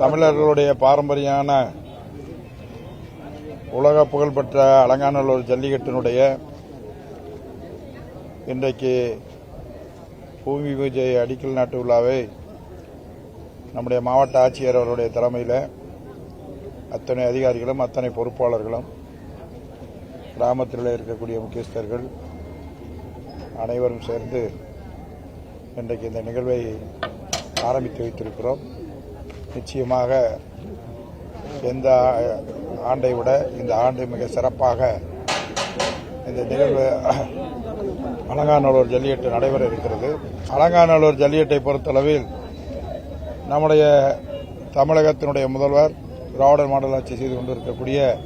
தமிழர்களுடைய பாரம்பரியான உலக புகழ்பெற்ற அலங்காநல்லூர் ஜல்லிக்கட்டினுடைய இன்றைக்கு பூமி பூஜை அடிக்கல் நாட்டு விழாவை நம்முடைய மாவட்ட ஆட்சியர் அவருடைய தலைமையில் அத்தனை அதிகாரிகளும் அத்தனை பொறுப்பாளர்களும் கிராமத்தில் இருக்கக்கூடிய முக்கியஸ்தர்கள் அனைவரும் சேர்ந்து இன்றைக்கு இந்த நிகழ்வை ஆரம்பித்து வைத்திருக்கிறோம். நிச்சயமாக எந்த ஆண்டை விட இந்த ஆண்டு மிக சிறப்பாக இந்த நிகழ்வு அலங்காநல்லூர் ஜல்லிக்கட்டு நடைபெற இருக்கிறது. அலங்காநல்லூர் ஜல்லிக்கட்டை பொறுத்தளவில் நம்முடைய தமிழகத்தினுடைய முதல்வர் திராவிடர் மாடல் ஆட்சி செய்து கொண்டிருக்கக்கூடிய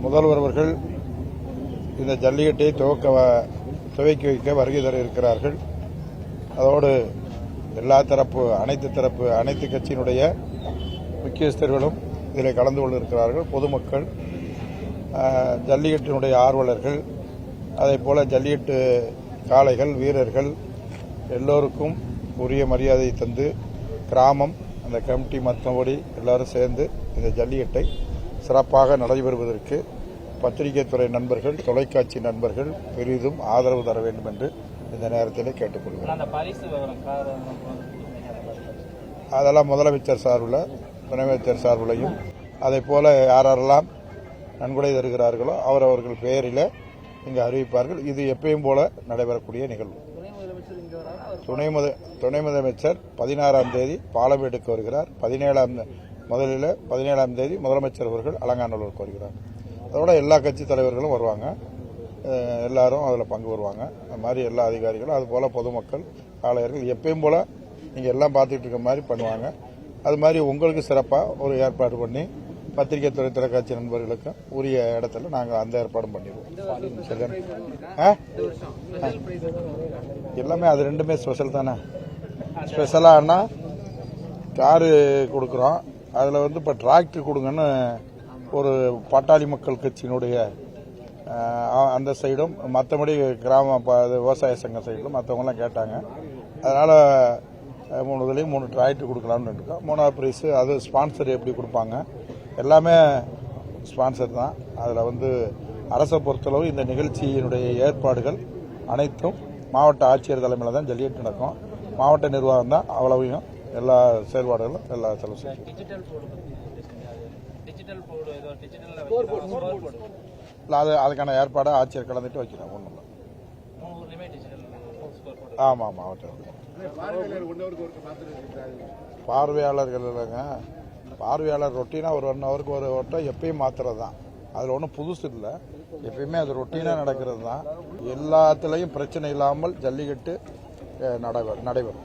முதல்வர் அவர்கள் இந்த ஜல்லிக்கட்டை துவக்க வ- துவக்கி வைக்க வருகை தர இருக்கிறார்கள். அதோடு எல்லா தரப்பு அனைத்து தரப்பு அனைத்து கட்சியினுடைய முக்கியஸ்தர்களும் இதில் கலந்து கொண்டிருக்கிறார்கள். பொதுமக்கள் ஜல்லிக்கட்டினுடைய ஆர்வலர்கள் அதே போல ஜல்லிக்கட்டு காளைகள் வீரர்கள் எல்லோருக்கும் உரிய மரியாதை தந்து கிராமம் அந்த கமிட்டி மற்றபடி எல்லாரும் சேர்ந்து இந்த ஜல்லிக்கட்டை சிறப்பாக நடைபெறுவதற்கு பத்திரிகை துறை நண்பர்கள் தொலைக்காட்சி நண்பர்கள் பெரிதும் ஆதரவு தர வேண்டும் என்று இந்த நேரத்திலே கேட்டுக்கொள்கிறேன். அதெல்லாம் முதலமைச்சர் சார்பில் துணைமைச்சர் சார்பிலையும் அதே போல யாரெல்லாம் நன்கொடை தருகிறார்களோ அவரவர்கள் பெயரில் இங்கு அறிவிப்பார்கள். இது எப்பயும் போல நடைபெறக்கூடிய நிகழ்வு. துணை முத துணை முதலமைச்சர் பதினாறாம் தேதி பாலமேடுக்கு வருகிறார். பதினேழாம் முதலில் பதினேழாம் தேதி முதலமைச்சர் அவர்கள் அலங்காநல்லூருக்கு வருகிறார். அதோட எல்லா கட்சி தலைவர்களும் வருவாங்க. எல்லாரும் அதில் பங்கு வருவாங்க. அந்த மாதிரி எல்லா அதிகாரிகளும் அது போல பொதுமக்கள் ஆலயர்கள் எப்பயும் போல நீங்கள் எல்லாம் பார்த்துட்டு இருக்க மாதிரி பண்ணுவாங்க. அது மாதிரி உங்களுக்கு சிறப்பாக ஒரு ஏற்பாடு பண்ணி பத்திரிகை துறை தொலைக்காட்சி நண்பர்களுக்கு உரிய இடத்துல நாங்கள் அந்த ஏற்பாடும் பண்ணிடுவோம். சரிதானே? ஆ? ஆ. எல்லாமே அது ரெண்டுமே ஸ்பெஷல் தானே? ஸ்பெஷலானா காரு கொடுக்குறோம். அதில் வந்து இப்போ டிராக்டர் கொடுங்கன்னு ஒரு பாட்டாளி மக்கள் கட்சியினுடைய அந்த சைடும் மற்றபடி கிராம விவசாய சங்க சைடும் மற்றவங்கலாம் கேட்டாங்க. அதனால் மூணு இதுலேயும் மூணு டிராக்டர் கொடுக்கலாம்னு இருக்கோம். மூணாவது ப்ரைஸு அது ஸ்பான்சர் எப்படி கொடுப்பாங்க? எல்லாமே ஸ்பான்சர் தான். அதில் வந்து அரசை பொறுத்தளவு இந்த நிகழ்ச்சியினுடைய ஏற்பாடுகள் அனைத்தும் மாவட்ட ஆட்சியர் தலைமையில் தான் ஜல்லிக்கட்டு நடக்கும். மாவட்ட நிர்வாகம் தான் அவ்வளவையும் எல்லா செயல்பாடுகளும் எல்லா செலவு செய்யும். இல்லை அது அதுக்கான ஏற்பாடை ஆட்சியர் கலந்துட்டு வைக்கிறோம் ஒன்றும் இல்லை. ஆமாம் ஆமாம் மாவட்டம் பார்வையாளர்கள் இல்லைங்க. பார்வையாளர் ரொட்டீனாக ஒரு ஒன் ஹவருக்கு ஒரு ஓட்டம் எப்பயும் மாத்துறது தான். அதில் ஒன்றும் புதுசு இல்லை. எப்பயுமே அது ரொட்டீனாக நடக்கிறது தான். எல்லாத்துலேயும் பிரச்சனை இல்லாமல் ஜல்லிக்கட்டு நடைபெறும் நடைபெறும்.